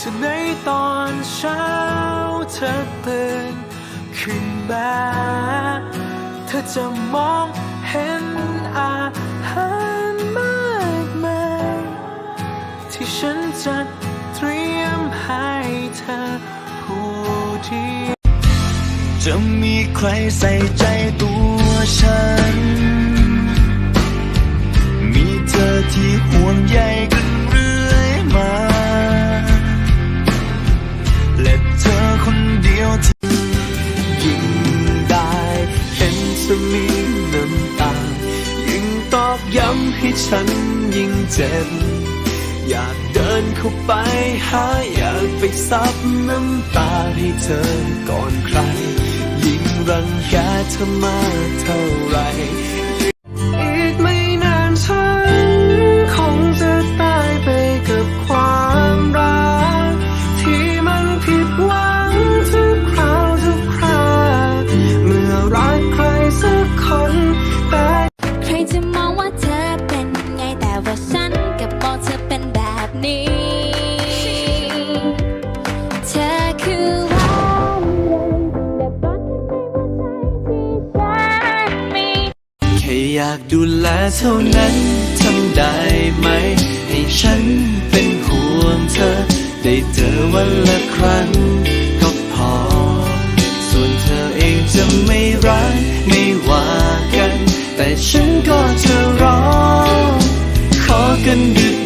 จะในตอนเช้าเธอตื่นขึ้นมาเธอจะมองเห็นอาหารมากมายที่ฉันจะเตรียมให้เธอผู้เดียวจะมีใครใส่ใจตัวฉัน ย้ำให้ฉันยิ่งเจ็บ อยากเดินเข้าไปหาอยากไปซับน้ำตาให้เธอก่อนใคร ยิ่งรังแกเธอมากเท่าไรากดูแลเท่านั้นทำได้ไหม ให้ฉันเป็นห่วงเธอ ได้เจอวันละครั้งก็พอ ส่วนเธอเองจะไม่รักไม่ว่ากัน แต่ฉันก็จะรอ ขอกันดึก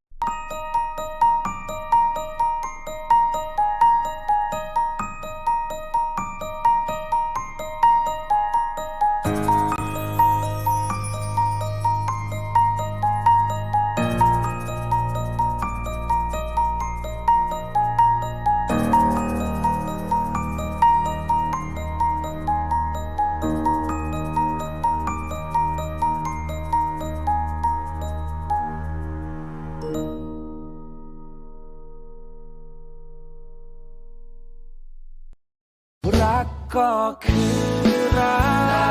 ก็คือรัก